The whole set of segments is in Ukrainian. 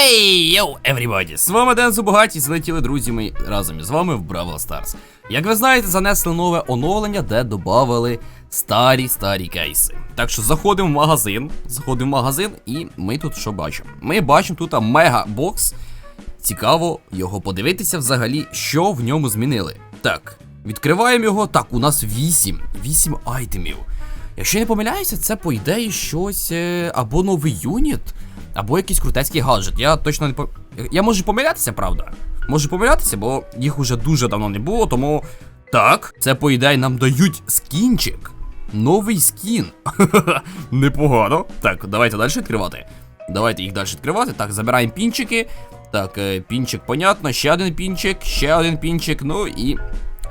Хей, йоу, everybody! З вами Ден Зубагаті, злетіли друзі мої разом із вами в Бравл Старс. Як ви знаєте, занесли нове оновлення, де додавали старі старі кейси. Так що заходимо в магазин, заходимо в магазин, і ми тут що бачимо? Ми бачимо тут мега бокс. Цікаво його подивитися взагалі, що в ньому змінили. Так, відкриваємо його. Так, у нас 8. 8 айтемів. Якщо я не помиляюся, це по ідеї щось е, або новий юніт, або якийсь крутецький гаджет. Я точно не по. Я можу помилятися, правда? Можу помилятися, бо їх уже дуже давно не було, тому. Так, це по ідеї нам дають скінчик. Новий скін. Непогано. Так, давайте далі відкривати. Давайте їх далі відкривати. Так, забираємо пінчики. Так, е, пінчик, понятно, ще один пінчик, ще один пінчик, ну і.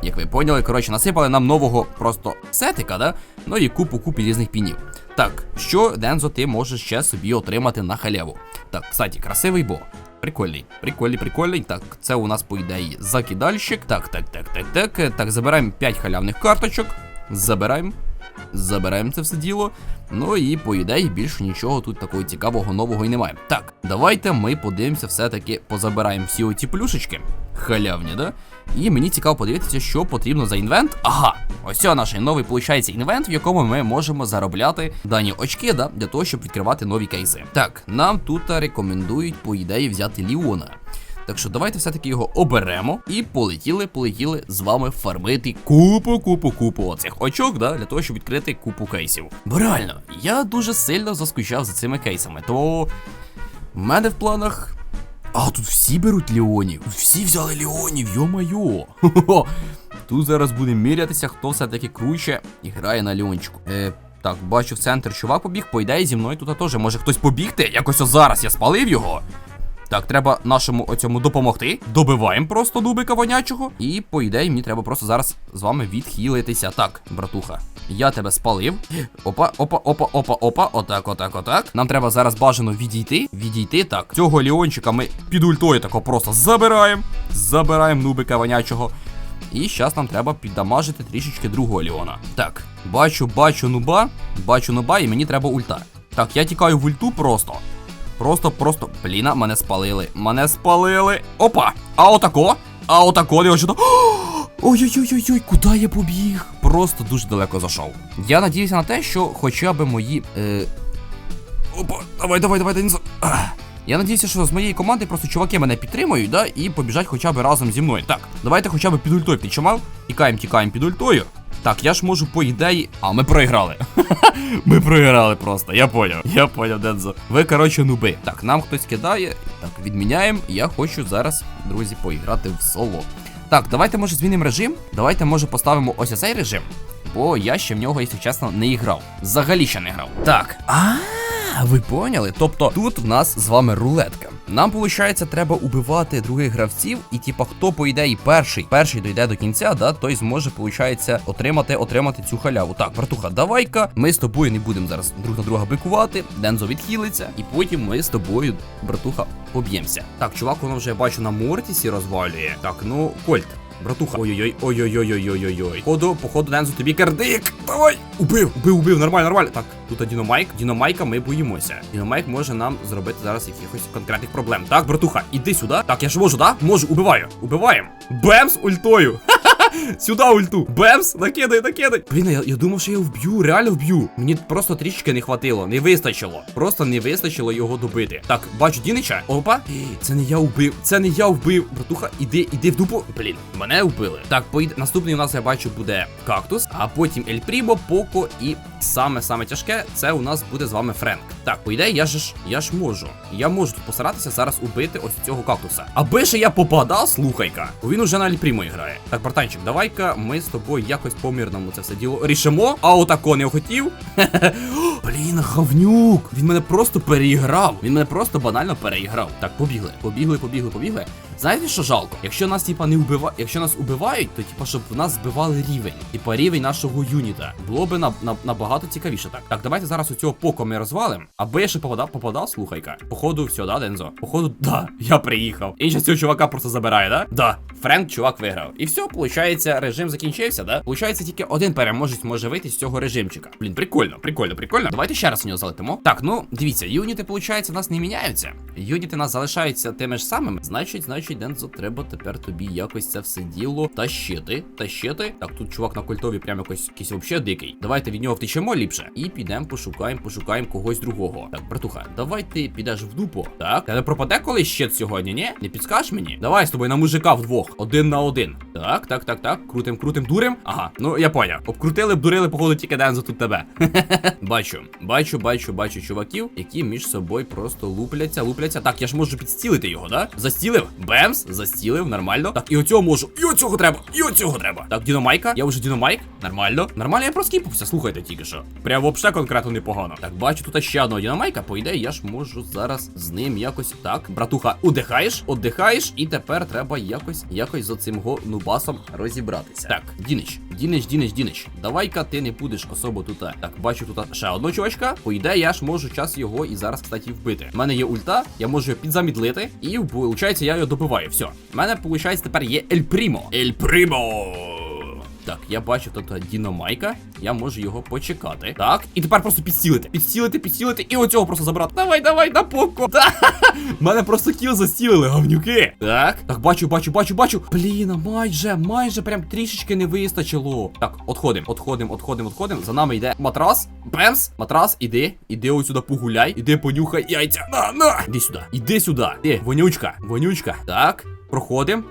Як ви поняли, коротше, насипали нам нового просто сетика, да? Ну і купу купі різних пінів. Так, що, Дензо, ти можеш ще собі отримати на халяву? Так, кстати, красивий бо. Прикольний, прикольний, прикольний. Так, це у нас, по ідеї, закидальщик. Так, так, так, так, так. Так, забираємо 5 халявних карточок. Забираємо. Забираємо це все діло. Ну і по ідеї більше нічого тут такого цікавого нового і немає. Так, давайте ми подивимося, все-таки позабираємо всі оці плюшечки. Халявні, да? І мені цікаво подивитися, що потрібно за інвент. Ага, ось наш новий виходить інвент, в якому ми можемо заробляти дані очки, да, для того, щоб відкривати нові кейси. Так, нам тут рекомендують, по ідеї, взяти Ліона. Так що давайте все-таки його оберемо і полетіли, полетіли з вами фармити купу, купу, купу оцих очок, да, для того, щоб відкрити купу кейсів. Бо реально, я дуже сильно заскучав за цими кейсами, то в мене в планах. А, тут всі беруть Леонів. Тут всі взяли Леонів, йо-майо. Тут зараз будемо мірятися, хто все-таки круче і грає на Леончику. Е, так, бачу в центр чувак побіг, по ідеї зі мною тут теж може хтось побігти. Якось зараз я спалив його. Так, треба нашому оцьому допомогти. Добиваємо просто дубика вонячого. І, по ідеї, мені треба просто зараз з вами відхилитися. Так, братуха, я тебе спалив. Опа, опа, опа, опа, опа. Отак, отак, отак. Нам треба зараз бажано відійти. Відійти. Так, цього ліончика ми під ультою тако просто забираємо. Забираємо нубика вонячого. І зараз нам треба піддамажити трішечки другого Ліона. Так, бачу, бачу нуба, бачу нуба, і мені треба ульта. Так, я тікаю в ульту просто. Просто, просто. Бліна, мене спалили. Мене спалили. Опа! А отако? А отако не ожидав. Ой-ой-ой-ой, куди я побіг? Просто дуже далеко зайшов. Я надіюся на те, що хоча б мої. Е... Опа, давай, давай, давай, Дензо. Я надіюся, що з моєї команди просто чуваки мене підтримують, да, і побіжать хоча б разом зі мною. Так, давайте хоча б під ультою підчимав. Тікаємо, тікаємо під ультою. Так, я ж можу по ідеї. А, ми проіграли. ми проіграли просто. Я поняв. Я поняв, Дензо. Ви, коротше, нуби. Так, нам хтось кидає. Так, відміняємо. Я хочу зараз, друзі, поіграти в соло. Так, давайте, може, змінимо режим. Давайте, може, поставимо ось цей режим. Бо я ще в нього, якщо чесно, не грав. Взагалі ще не грав. Так. А. Ви поняли? Тобто тут в нас з вами рулетка. Нам, виходить, треба убивати других гравців, і типа, хто по ідеї перший, перший дойде до кінця, да, той зможе, виходить, отримати, отримати цю халяву. Так, братуха, давай-ка. Ми з тобою не будемо зараз друг на друга бикувати. Дензо відхилиться, і потім ми з тобою, братуха, поб'ємося. Так, чувак, воно вже я бачу на Мортісі розвалює. Так, ну, Кольт. Братуха. Ой-ой-ой, ой-ой-ой-ой-ой-ой. Походу, походу, Дензо, тобі кардик. Давай! Убив, убив, убив, нормально, нормально. Так, тут Діномайк. Діномайка ми боїмося. Діномайк може нам зробити зараз якихось конкретних проблем. Так, братуха, іди сюди. Так, я ж можу, да? Можу, убиваю. Убиваємо. Бемс ультою. Сюди ульту. Бемс, накидай, накидай. Блін, я, я думав, що я вб'ю, реально вб'ю. Мені просто трішки не хватило, не вистачило. Просто не вистачило його добити. Так, бачу Дінича. Опа. Це не я вбив. Це не я вбив. Братуха, іди, іди в дупу. Блін, мене вбили. Так, поїд... наступний у нас я бачу буде кактус, а потім Ель Прібо, Поко і саме саме тяжке це у нас буде з вами Френк. Так, по ідеї, я ж я ж можу. Я можу тут постаратися зараз убити ось цього кактуса. Аби ж я попадав, слухай-ка. Бо він уже на Ель грає. Так, братанчик, давай-ка ми з тобою якось по мирному це все діло рішимо. А отако не хотів. Блін, говнюк. Він мене просто переіграв. Він мене просто банально переіграв. Так, побігли, побігли, побігли, побігли. Знаєте, що жалко? Якщо нас, типа, не убива... Якщо нас убивають, то типа, щоб в нас збивали рівень. Типа рівень нашого юніта. Було би на, на, набагато цікавіше так. Так, давайте зараз у цього поко ми розвалим. Аби я ще попадав, попадав, слухайка. Походу, все, да, Дензо? Походу, да, я приїхав. І ще цього чувака просто забирає, да? Да. Френк, чувак, виграв. І все, получається, режим закінчився, да? Получається, тільки один переможець може вийти з цього режимчика. Блін, прикольно, прикольно, прикольно. Давайте ще раз в нього залетимо. Так, ну дивіться, юніти, получається, в нас не міняються. Юніти у нас залишаються тими ж самими. Значить, значить, Дензо, треба тепер тобі якось це все діло тащити. Тащити. Так, тут чувак на культові прям якось якийсь вообще дикий. Давайте від нього втечемо ліпше. І підемо, пошукаємо, пошукаємо когось другого. Так, братуха, давай ти підеш в дупо. Так, тебе пропаде колись щит сьогодні, ні? Не підскажеш мені? Давай з тобою на мужика вдвох. Один на один. Так, так, так, так. Крутим, крутим, дурим. Ага, ну я поняв. Обкрутили, обдурили, походу, тільки Дензо тут тебе. бачу, бачу, бачу, бачу чуваків, які між собою просто лупляться, лупляться. Так, я ж можу підстілити його, да? Застілив. Бемс, застілив, нормально. Так, і оцього можу. І оцього треба, і оцього треба. Так, Діномайка. Я вже Діномайк. Нормально. Нормально, я проскіпався, слухайте тільки що. Прям вообще конкретно непогано. Так, бачу тут ще одного Діномайка. По ідеї, я ж можу зараз з ним якось. Так, братуха, удихаєш, оддихаєш, і тепер треба якось, якось з оцим го нубасом розібратися. Так, Дінич, Дінич, Дінич, Дінич. Давай-ка ти не будеш особо тут. Так, бачу тут ще одного чувачка. По ідеї, я ж можу час його і зараз, кстати, вбити. У мене є ульта, я можу його підзамідлити, і виходить, я його добиваю. Все. У мене, виходить, тепер є Ель Прімо. Ель Прімо! Так, я бачу тут Діномайка, я можу його почекати. Так, і тепер просто підстілити. Підстілити, підстілити, і оцього просто забрати. Давай, давай, на попку. Мене просто кіл застілили, говнюки. Так, так, бачу, бачу, бачу, бачу. Блін, майже, майже прям трішечки не вистачило. Так, отходим, отходим, отходим, отходим. За нами йде матрас. Бемс, матрас, іди, іди ось сюди погуляй, іди понюхай яйця. На, на. Іди сюди, іди сюди. Ти, вонючка, вонючка. Так. Проходим.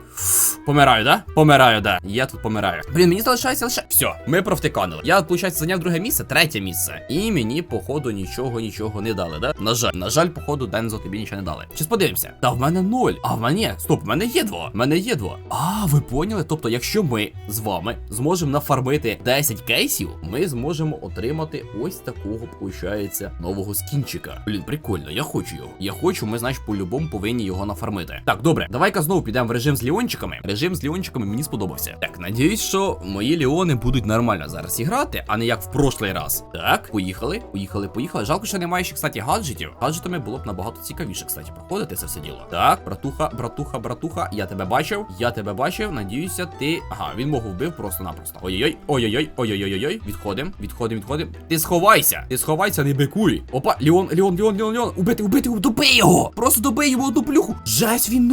Помираю, да? Помираю, да. Я тут помираю. Блін, мені залишається лише. Все, ми провтиканили. Я, виходить, зайняв друге місце, третє місце. І мені, походу, нічого, нічого не дали, да? На жаль, на жаль, походу, Дензо тобі нічого не дали. Щас подивимося. Та в мене ноль. А в мене. Стоп, в мене є два. В мене є два. А, ви поняли? Тобто, якщо ми з вами зможемо нафармити 10 кейсів, ми зможемо отримати ось такого, виходить, нового скінчика. Блін, прикольно, я хочу його. Я хочу, ми, значить, по-любому повинні його нафармити. Так, добре, давай-ка знову підемо в режим з ліончиками. Режим з ліончиками мені сподобався. Так, надіюсь, що мої ліони будуть нормально зараз іграти, а не як в прошлий раз. Так, поїхали, поїхали, поїхали. Жалко, що немає ще, кстати, гаджетів. Гаджетами було б набагато цікавіше, кстати, проходити це все діло. Так, братуха, братуха, братуха, я тебе бачив, я тебе бачив. Надіюся, ти. Ага, він мого вбив просто-напросто. Ой-ой-ой, ой-ой-ой, ой-ой-ой-ой. Відходим, відходим, відходим. Ти сховайся, ти сховайся, не бикуй. Опа, Ліон, Ліон, Ліон, Ліон, Ліон. Убити, убити, добий його! Просто добий його одну плюху. Жесть, він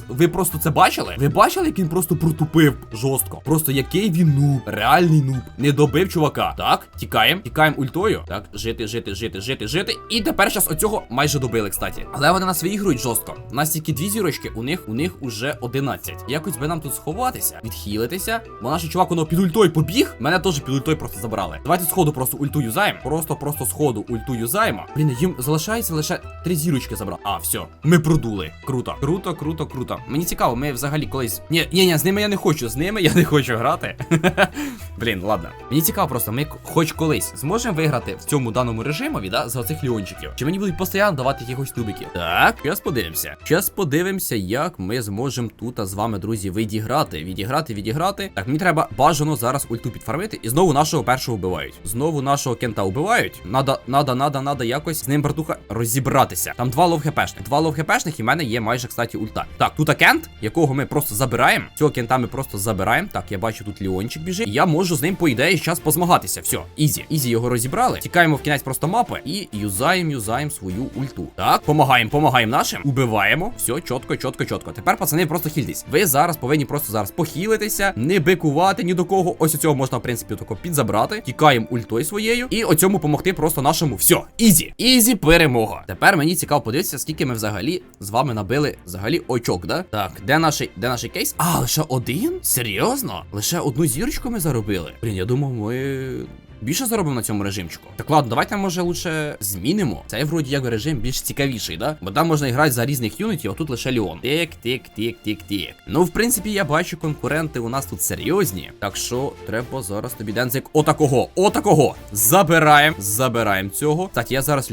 нубас. Ви просто це бачили? Ви бачили, як він просто протупив жорстко? Просто який він нуб, реальний нуб. Не добив чувака. Так, тікаємо, тікаємо ультою. Так, жити, жити, жити, жити, жити. І тепер зараз оцього майже добили, кстати. Але вони нас виігрують жорстко. У нас тільки дві зірочки, у них у них уже 11. Якось би нам тут сховатися, відхилитися. Бо наш чувак воно під ультою побіг. Мене теж під ультою просто забрали. Давайте сходу просто ульту юзаємо. Просто, просто сходу ульту юзаємо. Блін, їм залишається лише три зірочки забрати. А, все, ми продули. Круто, круто, круто, круто. Мені цікаво, ми взагалі колись. Ні, ні, ні, з ними я не хочу. З ними я не хочу грати. Блін, ладно. Мені цікаво просто, ми хоч колись зможемо виграти в цьому даному режимові, да, за оцих ліончиків. Чи мені будуть постійно давати якихось тубиків? Так, зараз подивимося. Зараз подивимося, як ми зможемо тут з вами, друзі, відіграти. Відіграти, відіграти. Так, мені треба бажано зараз ульту підфармити. І знову нашого першого вбивають. Знову нашого кента вбивають. Надо, надо, надо, надо якось з ним братуха розібратися. Там два лов хпшних. Два лов хпшних, і в мене є майже, кстати, ульта. Так, тут кент, якого ми просто забираємо. Цього кента ми просто забираємо. Так, я бачу, тут Ліончик біжить. Я можу з ним, по ідеї, зараз позмагатися. Все, ізі. Ізі його розібрали. Тікаємо в кінець просто мапи і юзаємо, юзаємо свою ульту. Так, помагаємо, помагаємо нашим. Убиваємо. Все, чітко, чітко, чітко. Тепер, пацани, просто хільтесь. Ви зараз повинні просто зараз похилитися, не бикувати ні до кого. Ось цього можна, в принципі, тако підзабрати. Тікаємо ультою своєю. І оцьому помогти просто нашому. Все, ізі. Ізі перемога. Тепер мені цікаво подивитися, скільки ми взагалі з вами набили взагалі очок, да? Так, де наш, де наш кейс? А, лише один? Серйозно? Лише одну зірочку ми заробили. Блін, я думав, ми. Більше заробимо на цьому режимчику. Так ладно, давайте може лучше змінимо. Цей вроді як режим більш цікавіший, да? Бо там можна грати за різних юнітів, а тут лише Леон. Тик, тик, тик, тик, тик. Ну, в принципі, я бачу, конкуренти у нас тут серйозні. Так що треба зараз тобі дензик отакого, отакого. Забираємо, забираємо цього. Кстати, я зараз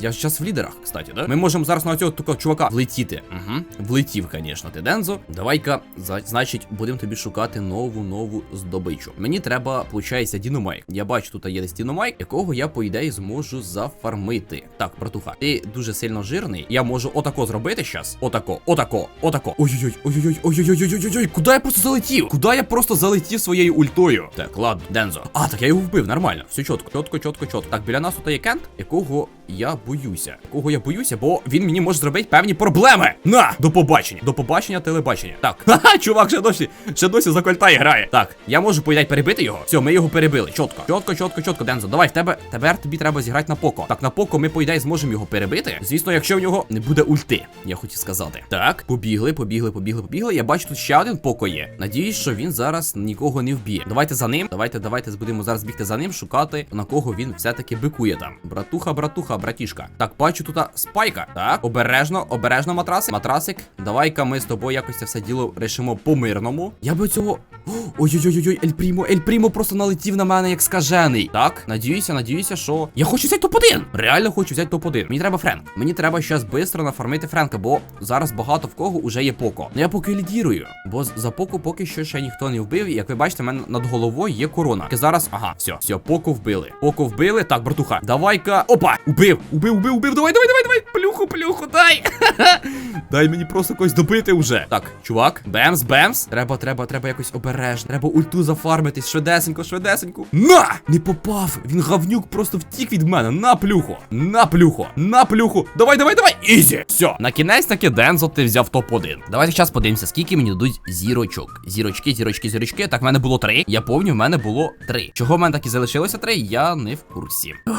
Я ж зараз в лідерах, кстати, да? Ми можемо зараз на цього такого чувака влетіти. Угу. Влетів, звісно, ти Дензо. Давай-ка, значить, будемо тобі шукати нову нову здобичу. Мені треба, виходить, діномайк. Я бачу, тут є десь діномайк, якого я, по ідеї, зможу зафармити. Так, братуха, ти дуже сильно жирний. Я можу отако зробити щас. Отако, отако, отако. Ой-ой-ой, ой-ой-ой, ой-ой-ой-ой-ой-ой. Куди я просто залетів? Куди я просто залетів своєю ультою? Так, ладно, Дензо. А, так я його вбив, нормально. Все чітко, чітко, чітко, чітко. Так, біля нас тут є кент, якого я боюся. Якого я боюся, бо він мені може зробити певні проблеми. На! До побачення. До побачення, телебачення. Так. Ха-ха, чувак, ще досі, ще досі за кольта грає. Так, я можу поїдать перебити його. Все, ми його перебили. Чітко. Чітко, чітко, чітко, Дензо. Давай, в тебе тепер тобі треба зіграти на поко. Так, на поко ми, по ідеї, зможемо його перебити. Звісно, якщо в нього не буде ульти, я хотів сказати. Так, побігли, побігли, побігли, побігли. Я бачу, тут ще один поко є. Надіюсь, що він зараз нікого не вб'є. Давайте за ним. Давайте, давайте будемо зараз бігти за ним, шукати, на кого він все-таки бикує там. Братуха, братуха, братішка. Так, бачу тут спайка. Так, обережно, обережно, матрасик. Матрасик. Давай-ка ми з тобою якось це все діло рішимо по-мирному. Я би цього. Ой-ой-ой, Ель Прімо, Ель Прімо просто налетів на мене як скажений. Так, надіюся, надіюся, що. Я хочу взяти топ-1. Реально хочу взяти топ-1. Мені треба Френк. Мені треба щас швидко нафармити Френка, бо зараз багато в кого вже є поко. Ну я поки лідірую, бо за поко поки що ще ніхто не вбив. І як ви бачите, в мене над головою є корона. І зараз, ага, все, все, поко вбили. Поко вбили. Так, братуха, давай-ка. Опа! Убив! Убив, убив, убив. Давай, давай, давай, давай. Плюху, плюху, дай. Дай мені просто когось добити вже. Так, чувак, бемс, бемс. Треба, треба, треба якось обережно. Треба ульту зафармитись. Швидесенько, швидесенько. На! Не попав! Він гавнюк просто втік від мене. На плюху. На плюху. На плюху. Давай, давай, давай. Ізі. Все. На кінець таки Дензо ти взяв топ-1. Давайте зараз подивимося, скільки мені дадуть зірочок. Зірочки, зірочки, зірочки. Так, в мене було три. Я помню, в мене було три. Чого в мене так і залишилося три, я не в курсі. Ой,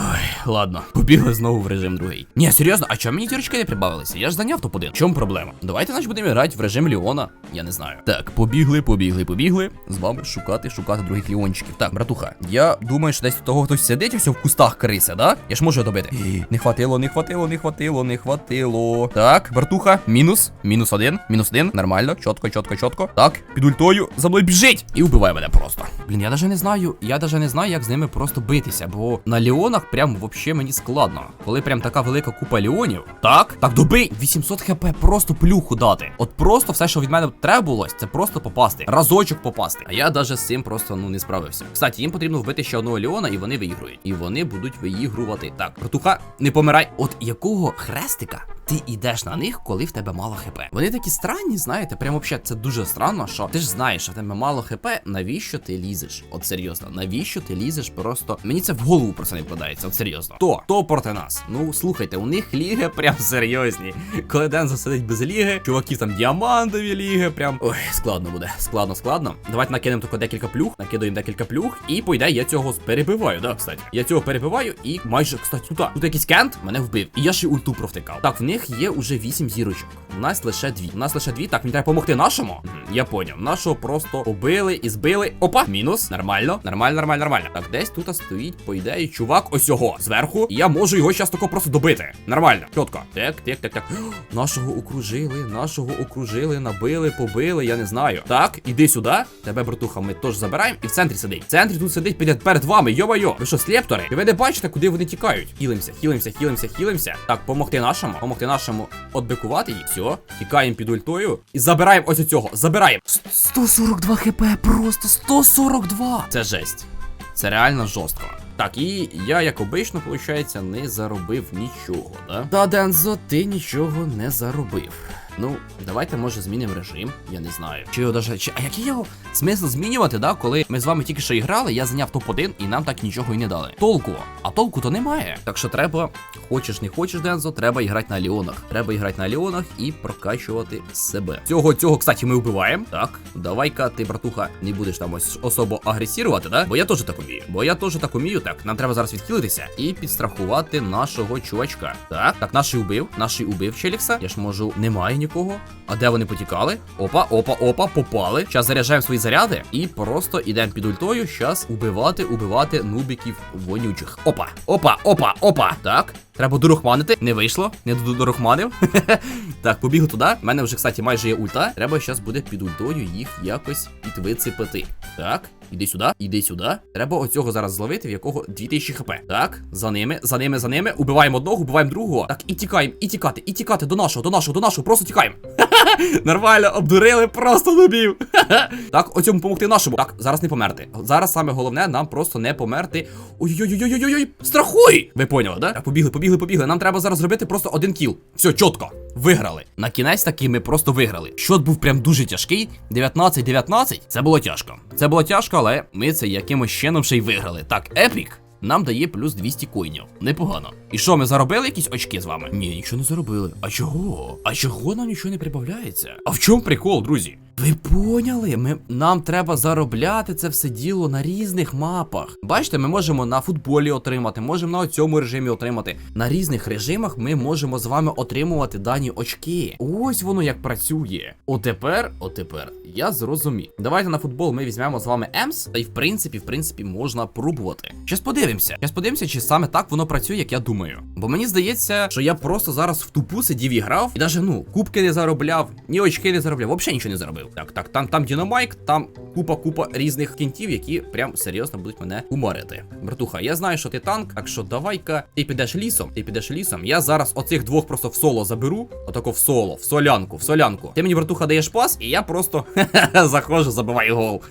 ладно, побігли знову в режим другий. Ні, серйозно, а чому мені зірочки не прибавилися? Я ж зайняв топ-1. Чому проблема? Давайте значить будемо грати в режим Ліона. Я не знаю. Так, побігли, побігли, побігли. З вами шукати, шукати других ліончиків. Так, братуха, я думаю, що десь того хтось сидить ось в кустах криси, да? Я ж можу добити. Не хватило, не хватило, не хватило, не хватило. Так, братуха, мінус, мінус один, мінус один. Нормально, чітко, чітко, чітко. Так, під ультою за мною біжить і вбиває мене просто. Блін, я даже не знаю, я даже не знаю, як з ними просто битися, бо на ліонах прям вообще мені складно. Коли прям така велика купа ліонів. Так, так добий 800 хп, просто плюху дати. От просто все, що від мене треба було, це просто попасти. Разочок попасти. А я даже з цим просто ну не справився. Кстати, їм потрібно вбити ще одного ліона, і вони виігрують. І вони будуть виігрувати. Так, братуха, не помирай. От якого хрестика? Ти йдеш на них, коли в тебе мало хп. Вони такі странні, знаєте, прям вообще це дуже странно, що ти ж знаєш, що в тебе мало хп, навіщо ти лізеш? От серйозно, навіщо ти лізеш просто. Мені це в голову просто не вкладається, от серйозно. То, то проти нас. Ну слухайте, у них ліги прям серйозні. Коли Дензо сидить без ліги, чуваків там діамантові ліги, прям. Ой, складно буде. Складно, складно. Давайте накинемо тільки декілька плюх, накидаємо декілька плюх, і по ідеї я цього перебиваю, да, кстати. Я цього перебиваю, і майже, кстати, тут, тут якийсь кент мене вбив. І я ще й ульту провтикав. Так, в них є уже 8 зірочок. У нас лише дві. У нас лише дві. Так, мені треба допомогти нашому. Я поняв. Нашого просто побили і збили. Опа, мінус. Нормально, нормально, нормально, нормально. Так, десь тут стоїть, по ідеї, чувак, ось його зверху. І я можу його зараз тако просто добити. Нормально, чітко. Так, так, так, так. Нашого окружили, нашого окружили, набили, побили, я не знаю. Так, іди сюди. Тебе, братуха, ми теж забираємо. І в центрі сидить. В центрі тут сидить перед, перед вами. Йо-майо. Ви що, слептори? Ви не бачите, куди вони тікають? Хілимося, хілимося, хілимося, хілимося. Так, помогти нашому, помогти нашому отбикувати їх. Все, тікаємо під ультою. І забираємо ось цього. Забираємо. 142 хп, просто 142. Це жесть. Це реально жорстко. Так, і я, як обично, виходить, не заробив нічого, да? Та, Дензо, ти нічого не заробив. Ну, давайте, може, змінимо режим, я не знаю. Чи його даже. Чи... А який його смисл змінювати, да, коли ми з вами тільки що і грали, я зайняв топ-1 і нам так нічого і не дали. Толку, а толку то немає. Так що треба, хочеш не хочеш, Дензо, треба іграти на Ліонах. Треба іграти на Ліонах і прокачувати себе. Цього, цього, кстати, ми вбиваємо. Так, давай-ка ти, братуха, не будеш там ось особо агресірувати, да? Бо я теж так умію. Бо я теж так умію. Так, нам треба зараз відхилитися і підстрахувати нашого чувачка. Так, так, наший убив, наший убив Челікса. Я ж можу, немає нікого. А де вони потікали? Опа, опа, опа, попали. Зараз заряджаємо свої заряди і просто ідемо під ультою. Щас убивати, убивати нубіків вонючих. Опа, опа, опа, опа. Так. Треба дорухманити. Не вийшло, не дорухманив. так, побігу туди. У мене вже, кстати, майже є ульта. Треба зараз буде під ультою їх якось підвицепити. Так, іди сюди, іди сюди. Треба оцього зараз зловити, в якого 2000 хп. Так, за ними, за ними, за ними. Убиваємо одного, убиваємо другого. Так, і тікаємо, і тікати, і тікати до нашого, до нашого, до нашого. Просто тікаємо. Нормально, обдурили просто нубів. так, оцьому допомогти нашому. Так, зараз не померти. Зараз саме головне нам просто не померти. Ой-ой-ой-ой-ой-ой, страхуй! Ви поняли, да? Так, побігли, побігли, побігли. Нам треба зараз зробити просто один кіл. Все, чітко. Виграли. На кінець таки ми просто виграли. Щот був прям дуже тяжкий. 19-19. Це було тяжко. Це було тяжко, але ми це якимось чином ще й виграли. Так, епік. Нам дає плюс 200 коїнів. Непогано. І що, ми заробили якісь очки з вами? Ні, нічого не заробили. А чого? А чого нам нічого не прибавляється? А в чому прикол, друзі? Ви поняли? Ми, нам треба заробляти це все діло на різних мапах. Бачите, ми можемо на футболі отримати, можемо на цьому режимі отримати. На різних режимах ми можемо з вами отримувати дані очки. Ось воно як працює. Отепер, отепер, я зрозумів. Давайте на футбол ми візьмемо з вами Емс, та й в принципі, в принципі, можна пробувати. Щас подивимося. Щас подивимося, чи саме так воно працює, як я думаю. Бо мені здається, що я просто зараз в тупу сидів і грав, і навіть ну кубки не заробляв, ні очки не заробляв, взагалі нічого не заробив. Так, так, там, там Дінамайк, там купа-купа різних кінтів, які прям серйозно будуть мене уморити. Братуха, я знаю, що ти танк, так що давай-ка ти підеш лісом, ти підеш лісом. Я зараз оцих двох просто в соло заберу. Отако в соло, в солянку, в солянку. Ти мені, братуха, даєш пас, і я просто заходжу, забиваю гол.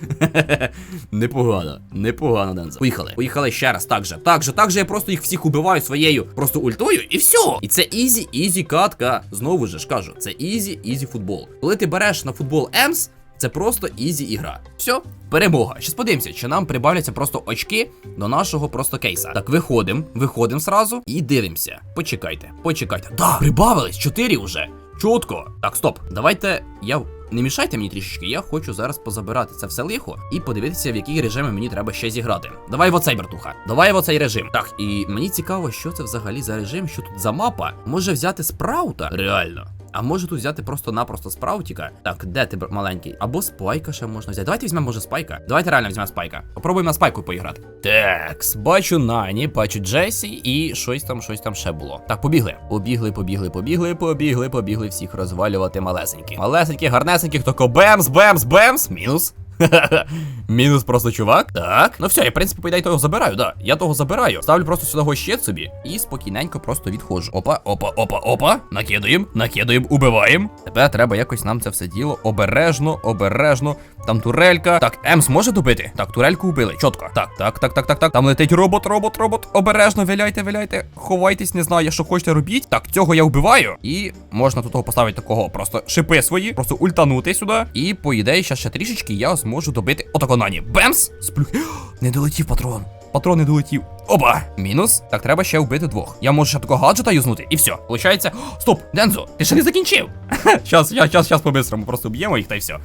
непогано, непогано, Дензо. Поїхали. Поїхали ще раз. Так же, так же, так же я просто їх всіх убиваю своєю просто ультою, і все. І це ізі, ізі катка. Знову же ж кажу, це ізі, ізі футбол. Коли ти береш на футбол Емс, це просто ізі ігра. Все, перемога. Щас подивимося, чи нам прибавляться просто очки до нашого просто кейса. Так, виходимо, виходимо сразу і дивимося. Почекайте, почекайте. Да, прибавились, 4 вже. Чітко. Так, стоп. Давайте я. Не мішайте мені трішечки, я хочу зараз позабирати це все лихо і подивитися, в які режими мені треба ще зіграти. Давай в оцей, братуха. Давай в оцей режим. Так, і мені цікаво, що це взагалі за режим, що тут за мапа. Може взяти спраута? Реально. А може тут взяти просто-напросто спраутіка. Так, де ти маленький? Або спайка ще можна взяти. Давайте візьмемо, може, спайка. Давайте реально візьмемо спайка. Попробуємо на спайку поіграти. Так, бачу Нані, бачу Джесі і щось там, щось там ще було. Так, побігли. Побігли, побігли, побігли, побігли, побігли всіх розвалювати малесенькі. Малесенькі, гарнесенькі, тако бемс, бемс, бемс. Мінус. Мінус просто чувак. Так. Ну все, я в принципі по ідеї того забираю, да. Я того забираю. Ставлю просто сюди щит собі і спокійненько просто відходжу. Опа, опа, опа, опа. Накидаємо, накидаємо, убиваємо. Тепер треба якось нам це все діло обережно, обережно. Там турелька. Так, Емс може добити? Так, турельку вбили. Чітко. Так, так, так, так, так, так. Там летить робот, робот, робот. Обережно, виляйте, виляйте. Ховайтесь, не знаю, що хочете робіть. Так, цього я вбиваю. І можна тут поставити такого. Просто шипи свої, просто ультанути сюди. І по ідеї, ще ще трішечки я зможу добити отако нані. Бемс! Сплюх. Не долетів патрон. Патрон не долетів. Опа! Мінус. Так, треба ще вбити двох. Я можу ще такого гаджета юзнути, і все. Получається. Стоп! Дензо, ти ще не закінчив. Щас, я, щас, щас по-бистрому просто б'ємо їх та й все.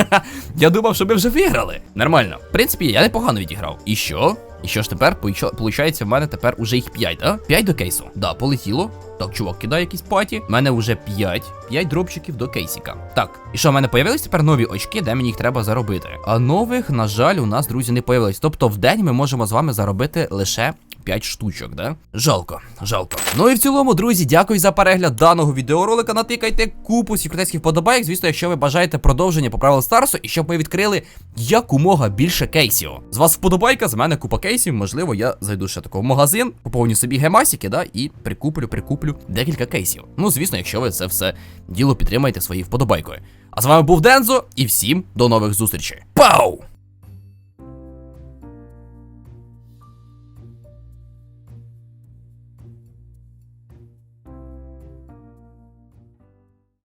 я думав, що ми вже виграли. Нормально. В принципі, я непогано відіграв. І що? І що ж тепер? Получається, в мене тепер уже їх 5, да? 5 до кейсу. Да, полетіло. Так, чувак, кидає якісь паті. У мене вже 5. 5 дропчиків до кейсіка. Так, і що, в мене появились тепер нові очки, де мені їх треба заробити. А нових, на жаль, у нас, друзі, не появилось. Тобто в день ми можемо з вами заробити лише 5 штучок, да? Жалко, жалко. Ну і в цілому, друзі, дякую за перегляд даного відеоролика. Натикайте купу секретарських подобайок. Звісно, якщо ви бажаєте продовження по правилам Старсу, і щоб ми відкрили якомога більше кейсів. З вас вподобайка, з мене купа кейсів. Можливо, я зайду ще тако в магазин, поповню собі гемасики, да, і прикуплю, прикуплю декілька кейсів. Ну, звісно, якщо ви це все діло підтримаєте своєю вподобайкою. А з вами був Дензо, і всім до нових зустрічей. Пау!